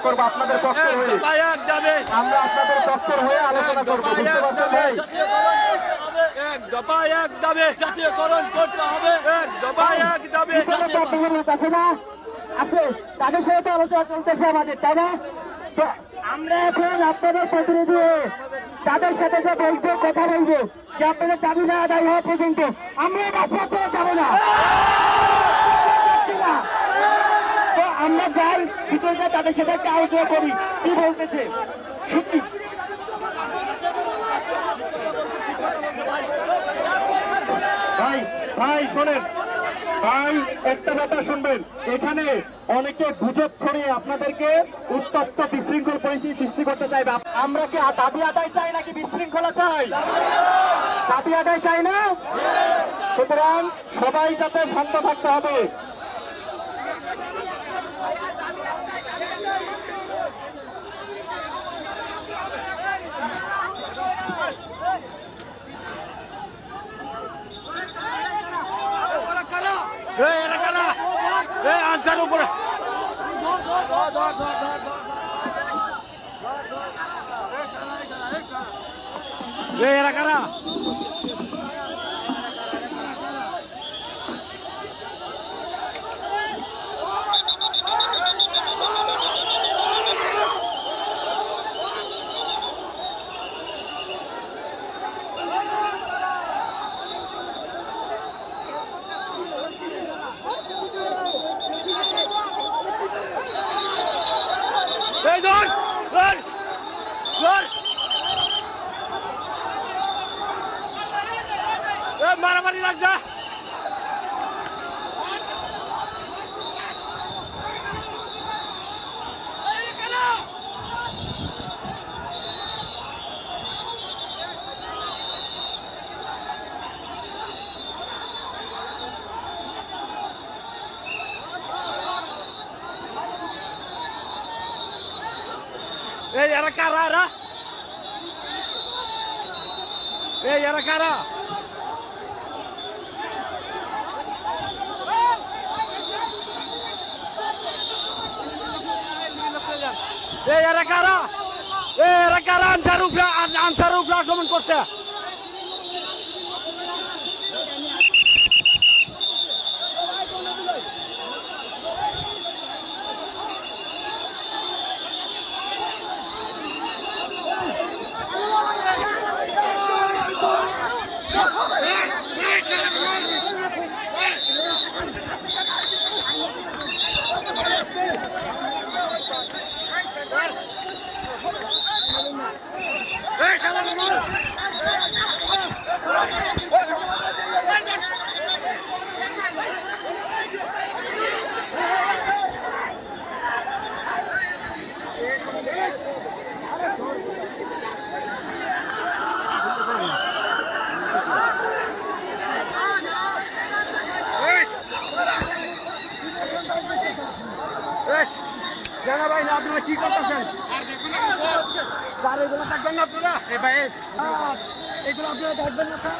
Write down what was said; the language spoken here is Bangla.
করব আপনাদের পক্ষে হয়ে। আমরা আপনাদের পক্ষের হয়ে আলোচনা এক বুঝতে পারছেন ভাই? এক দফায় এক দাবি জাতীয়করণ করতে হবে। এক দফায় এক দাবি পিছনে তো আপনাদের লোক আছে না? আছে তাদের সাথে তো আলোচনা চলতেছে আমাদের তাই না? তো আমরা এখন আপনাদের প্রতিনিধি হয়ে তাদের সাথে যে বলব কথা বলব যে আপনাদের দাবি না আদায় হওয়া পর্যন্ত আমরা রাজপথে যাব না। যাই তাদের সাথে একটা আলোচনা করি। কি বলতেছে? ভাই ভাই, শোনেন। ভাই, একটা ব্যাপার শুনবেন। এখানে অনেকে গুজব ছড়িয়ে আপনাদেরকে উত্তপ্ত বিশৃঙ্খল পরিস্থিতি সৃষ্টি করতে চাইবে। আমরা কি দাবি আদায় চাই নাকি বিশৃঙ্খলা চাই? দাবি আদায় চাই না? সুতরাং সবাই যাতে শান্ত থাকতে হবে এই এরা কারা আনসার উপরে। এরা কারা? लगदा Ey yara kara ara. এরা কারা এই এরা কারা আনসার উপরে আনসার উপরে আক্রমণ করছে জানা আপনারা কি করতেছেন? স্যার। এগুলো থাকবেন না আপনারা? এগুলো আপনারা থাকবেন না স্যার?